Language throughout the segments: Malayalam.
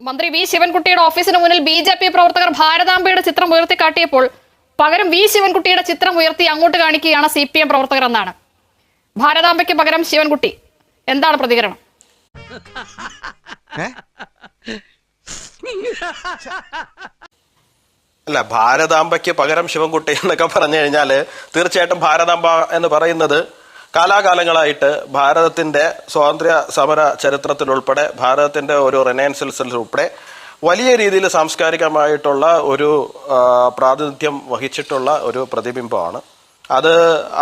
മന്ത്രി വി ശിവൻകുട്ടിയുടെ ഓഫീസിന് മുന്നിൽ ബി ജെ പി പ്രവർത്തകർ ഭാരതാംബയുടെ ചിത്രം ഉയർത്തിക്കാട്ടിയപ്പോൾ പകരം വി ശിവൻകുട്ടിയുടെ ചിത്രം ഉയർത്തി അങ്ങോട്ട് കാണിക്കുകയാണ് സി പി എം പ്രവർത്തകർ എന്നാണ്. ഭാരതാംബയ്ക്ക് പകരം ശിവൻകുട്ടി. എന്താണ് പ്രതികരണം? അല്ല ഭാരതാംബയ്ക്ക് പകരം ശിവൻകുട്ടി എന്നൊക്കെ പറഞ്ഞു കഴിഞ്ഞാൽ തീർച്ചയായിട്ടും ഭാരതാംബ എന്ന് പറയുന്നത് കാലാകാലങ്ങളായിട്ട് ഭാരതത്തിന്റെ സ്വാതന്ത്ര്യ സമര ചരിത്രത്തിലുൾപ്പെടെ ഭാരതത്തിന്റെ ഒരു റെനൈൻസൽസിൽ ഉൾപ്പെടെ വലിയ രീതിയിൽ സാംസ്കാരികമായിട്ടുള്ള ഒരു പ്രാതിനിധ്യം വഹിച്ചിട്ടുള്ള ഒരു പ്രതിബിംബമാണ്. അത്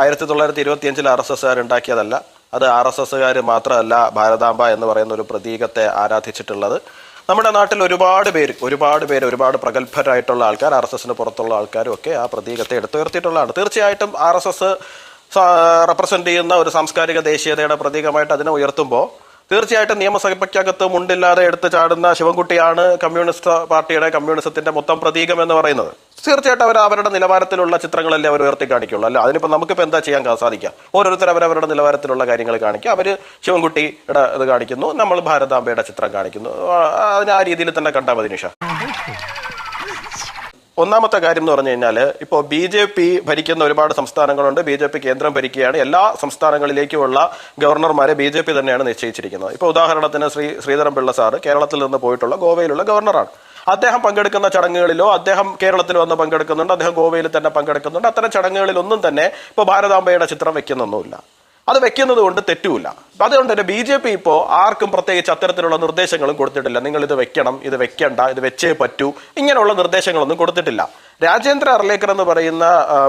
ആയിരത്തി തൊള്ളായിരത്തി ഇരുപത്തിയഞ്ചിൽ ആർ എസ് എസ്സുകാർ ഉണ്ടാക്കിയതല്ല. അത് ആർ എസ് എസ്സുകാർ മാത്രമല്ല ഭാരതാംബ എന്ന് പറയുന്ന ഒരു പ്രതീകത്തെ ആരാധിച്ചിട്ടുള്ളത്. നമ്മുടെ നാട്ടിൽ ഒരുപാട് പേര് ഒരുപാട് പേര് ഒരുപാട് പ്രഗത്ഭരായിട്ടുള്ള ആൾക്കാർ ആർ എസ് എസിന് പുറത്തുള്ള ആൾക്കാരും ഒക്കെ ആ പ്രതീകത്തെ എടുത്തുയർത്തിയിട്ടുള്ളതാണ്. തീർച്ചയായിട്ടും ആർ എസ് എസ് റെപ്രസെന്റ് ചെയ്യുന്ന ഒരു സാംസ്കാരിക ദേശീയതയുടെ പ്രതീകമായിട്ട് അതിനെ ഉയർത്തുമ്പോൾ തീർച്ചയായിട്ടും നിയമസഭയ്ക്കകത്ത് മുണ്ടില്ലാതെ എടുത്തു ചാടുന്ന ശിവൻകുട്ടിയാണ് കമ്മ്യൂണിസ്റ്റ് പാർട്ടിയുടെ കമ്മ്യൂണിസത്തിന്റെ മൊത്തം പ്രതീകം എന്ന് പറയുന്നത്. തീർച്ചയായിട്ടും അവർ അവരുടെ നിലവാരത്തിലുള്ള ചിത്രങ്ങളല്ലേ അവർ ഉയർത്തി കാണിക്കുള്ളൂ. അല്ല അതിനിപ്പോൾ നമുക്കിപ്പോൾ എന്താ ചെയ്യാൻ സാധിക്കാം? ഓരോരുത്തർ അവരവരുടെ നിലവാരത്തിലുള്ള കാര്യങ്ങൾ കാണിക്കുക. അവർ ശിവൻകുട്ടിയുടെ ഇത് കാണിക്കുന്നു നമ്മൾ ഭാരതാംബയുടെ ചിത്രം കാണിക്കുന്നു. അതിന് ആ രീതിയിൽ തന്നെ കണ്ടാൽ മതി നിഷ. ഒന്നാമത്തെ കാര്യം എന്ന് പറഞ്ഞു കഴിഞ്ഞാൽ ഇപ്പോൾ ബി ജെ പി ഭരിക്കുന്ന ഒരുപാട് സംസ്ഥാനങ്ങളുണ്ട്. ബി ജെ പി കേന്ദ്രം ഭരിക്കുകയാണ്. എല്ലാ സംസ്ഥാനങ്ങളിലേക്കുമുള്ള ഗവർണർമാരെ ബി ജെ പി തന്നെയാണ് നിശ്ചയിച്ചിരിക്കുന്നത്. ഇപ്പോൾ ഉദാഹരണത്തിന് ശ്രീ ശ്രീധരൻ പിള്ള സാറ് കേരളത്തിൽ നിന്ന് പോയിട്ടുള്ള ഗോവയിലുള്ള ഗവർണറാണ്. അദ്ദേഹം പങ്കെടുക്കുന്ന ചടങ്ങുകളിലോ അദ്ദേഹം കേരളത്തിൽ വന്ന് പങ്കെടുക്കുന്നുണ്ട് അദ്ദേഹം ഗോവയിൽ തന്നെ പങ്കെടുക്കുന്നുണ്ട്. അത്തരം ചടങ്ങുകളിലൊന്നും തന്നെ ഇപ്പോൾ ഭാരതാംബയുടെ ചിത്രം വെക്കുന്നൊന്നുമില്ല. അത് വെക്കുന്നത് കൊണ്ട് തെറ്റുമില്ല അതുകൊണ്ട് തന്നെ ബി ജെ പി ഇപ്പോൾ ആർക്കും പ്രത്യേകിച്ച് അത്തരത്തിലുള്ള നിർദ്ദേശങ്ങളും കൊടുത്തിട്ടില്ല. നിങ്ങൾ ഇത് വെക്കണം ഇത് വെക്കണ്ട ഇത് വെച്ചേ പറ്റൂ. ഇങ്ങനെയുള്ള നിർദ്ദേശങ്ങളൊന്നും കൊടുത്തിട്ടില്ല. രാജേന്ദ്ര അർലേക്കർ എന്ന് പറയുന്ന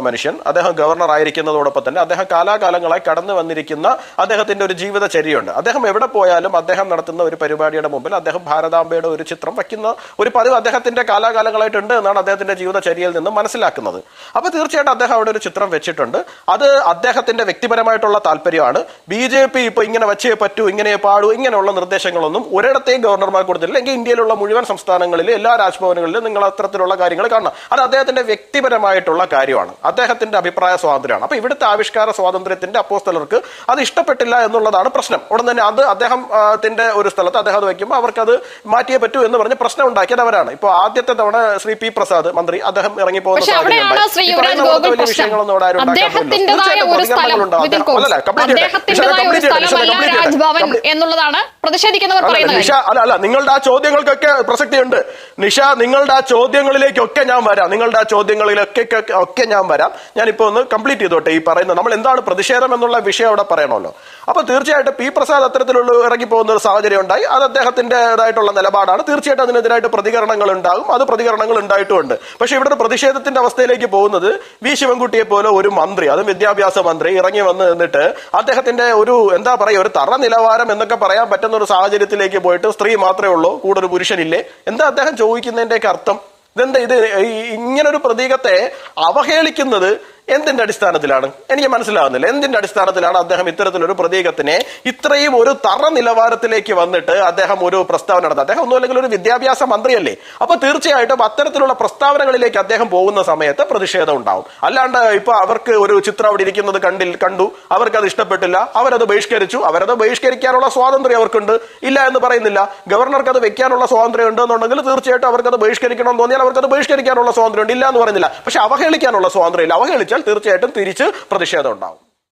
മനുഷ്യൻ അദ്ദേഹം ഗവർണർ ആയിരിക്കുന്നതോടൊപ്പം തന്നെ അദ്ദേഹം കാലാകാലങ്ങളായി കടന്നു വന്നിരിക്കുന്ന അദ്ദേഹത്തിന്റെ ഒരു ജീവിത ജീവിതചര്യയുണ്ട്. അദ്ദേഹം എവിടെ പോയാലും അദ്ദേഹം നടത്തുന്ന ഒരു പരിപാടിയുടെ മുമ്പിൽ അദ്ദേഹം ഭാരതാംബയുടെ ഒരു ചിത്രം വയ്ക്കുന്ന ഒരു പതിവ് അദ്ദേഹത്തിന്റെ കാലാകാലങ്ങളായിട്ടുണ്ട് എന്നാണ് അദ്ദേഹത്തിന്റെ ജീവിത ജീവിതചര്യയിൽ നിന്ന് മനസ്സിലാക്കുന്നത്. അപ്പൊ തീർച്ചയായിട്ടും അദ്ദേഹം അവിടെ ഒരു ചിത്രം വെച്ചിട്ടുണ്ട്. അത് അദ്ദേഹത്തിന്റെ വ്യക്തിപരമായിട്ടുള്ള താല്പര്യമാണ്. ബി ജെ പി ഇപ്പൊ ഇങ്ങനെ വെച്ചേ പറ്റൂ ഇങ്ങനെ പാടൂ ഇങ്ങനെയുള്ള നിർദ്ദേശങ്ങളൊന്നും ഒരിടത്തെയും ഗവർണർമാർ കൊടുത്തില്ല എങ്കിൽ ഇന്ത്യയിലുള്ള മുഴുവൻ സംസ്ഥാനങ്ങളിലും എല്ലാ രാജ്ഭവനങ്ങളിലും നിങ്ങൾ അത്തരത്തിലുള്ള കാര്യങ്ങൾ കാണണം. അത് അദ്ദേഹത്തിന്റെ വ്യക്തിപരമായിട്ടുള്ള കാര്യമാണ്. അദ്ദേഹത്തിന്റെ അഭിപ്രായ സ്വാതന്ത്ര്യമാണ്. അപ്പൊ ഇവിടുത്തെ ആവിഷ്കാര സ്വാതന്ത്ര്യത്തിന്റെ അപ്പോസ്തലർക്ക് അത് ഇഷ്ടപ്പെട്ടില്ല എന്നുള്ളതാണ് പ്രശ്നം. ഉടൻ തന്നെ അത് അദ്ദേഹത്തിന്റെ ഒരു സ്ഥലത്ത് അദ്ദേഹം അത് വയ്ക്കുമ്പോൾ അവർക്ക് അത് മാറ്റിയേ പറ്റൂ എന്ന് പറഞ്ഞ് പ്രശ്നം ഉണ്ടാക്കിയത് അവരാണ്. ഇപ്പോൾ ആദ്യത്തെ തവണ ശ്രീ പി പ്രസാദ് മന്ത്രി അദ്ദേഹം ഇറങ്ങി പോകുന്ന വിഷയങ്ങളൊന്നും അവിടെ ആരും എന്നുള്ളതാണ് പ്രതിഷേധിക്കുന്നവർ അല്ല, നിഷ അല്ല അല്ല നിങ്ങളുടെ ആ ചോദ്യങ്ങൾക്കൊക്കെ പ്രസക്തിയുണ്ട്. നിഷ നിങ്ങളുടെ ആ ചോദ്യങ്ങളിലേക്കൊക്കെ ഞാൻ വരാം. നിങ്ങളുടെ ആ ചോദ്യങ്ങളിലൊക്കെ ഒക്കെ ഞാൻ വരാം. ഞാനിപ്പോ ഒന്ന് കംപ്ലീറ്റ് ചെയ്തോട്ടെ ഈ പറയുന്നത് നമ്മൾ എന്താണ് പ്രതിഷേധം എന്നുള്ള വിഷയം അവിടെ പറയണമല്ലോ. അപ്പൊ തീർച്ചയായിട്ടും പി പ്രസാദ് അത്തരത്തിലുള്ള ഇറങ്ങി പോകുന്ന ഒരു സാഹചര്യം ഉണ്ടായി. അത് അദ്ദേഹത്തിന്റെതായിട്ടുള്ള നിലപാടാണ്. തീർച്ചയായിട്ടും അതിനെതിരായിട്ട് പ്രതികരണങ്ങൾ ഉണ്ടാകും. അത് പ്രതികരണങ്ങൾ ഉണ്ടായിട്ടുണ്ട് പക്ഷേ ഇവിടെ ഒരു പ്രതിഷേധത്തിന്റെ അവസ്ഥയിലേക്ക് പോകുന്നത് വി ശിവൻകുട്ടിയെ പോലെ ഒരു മന്ത്രി അതും വിദ്യാഭ്യാസ മന്ത്രി ഇറങ്ങി വന്ന് നിന്നിട്ട് അദ്ദേഹത്തിന്റെ ഒരു എന്താ പറയുക ഒരു തറ നിലവാരം എന്നൊക്കെ പറയാൻ പറ്റുന്ന ഒരു സാഹചര്യത്തിലേക്ക് പോയിട്ട് സ്ത്രീ മാത്രമേ ഉള്ളൂ കൂടെ ഒരു പുരുഷനില്ലേ? എന്താ അദ്ദേഹം ചോദിക്കുന്നതിന്റെയൊക്കെ അർത്ഥം? ഇതെന്താ ഇത്? ഇങ്ങനൊരു പ്രതീകത്തെ അവഹേളിക്കുന്നത് എന്തിന്റെ അടിസ്ഥാനത്തിലാണ്? എനിക്ക് മനസ്സിലാവുന്നില്ല. എന്തിന്റെ അടിസ്ഥാനത്തിലാണ് അദ്ദേഹം ഇത്തരത്തിലൊരു പ്രതീകത്തിനെ ഇത്രയും ഒരു തറ നിലവാരത്തിലേക്ക് വന്നിട്ട് അദ്ദേഹം ഒരു പ്രസ്താവന നടത്തുന്നത്? അദ്ദേഹം ഒന്നുമല്ലെങ്കിൽ ഒരു വിദ്യാഭ്യാസ മന്ത്രിയല്ലേ? അപ്പൊ തീർച്ചയായിട്ടും അത്തരത്തിലുള്ള പ്രസ്താവനകളിലേക്ക് അദ്ദേഹം പോകുന്ന സമയത്ത് പ്രതിഷേധം ഉണ്ടാവും. അല്ലാണ്ട് ഇപ്പൊ അവർക്ക് ഒരു ചിത്രം അവിടെ ഇരിക്കുന്നത് കണ്ടിൽ കണ്ടു. അവർക്ക് അത് ഇഷ്ടപ്പെട്ടില്ല. അവരത് ബഹിഷ്കരിച്ചു. അവരത് ബഹിഷ്കരിക്കാനുള്ള സ്വാതന്ത്ര്യം അവർക്കുണ്ട്. ഇല്ല എന്ന് പറയുന്നില്ല. ഗവർണർക്ക് അത് വെക്കാനുള്ള സ്വാതന്ത്ര്യം ഉണ്ട് എന്നുണ്ടെങ്കിൽ തീർച്ചയായിട്ടും അവർക്ക് അത് ബഹിഷ്കരിക്കണം എന്ന് തോന്നിയാൽ അവർക്ക് അത് ബഹിഷ്കരിക്കാനുള്ള സ്വാതന്ത്ര്യം ഉണ്ട് ഇല്ല എന്ന് പറയുന്നില്ല. പക്ഷെ അവഹേളിക്കാനുള്ള സ്വാതന്ത്ര്യം ഇല്ല അവഹേളിച്ചാൽ തീർച്ചയായിട്ടും തിരിച്ച് പ്രതിഷേധം ഉണ്ടാവും.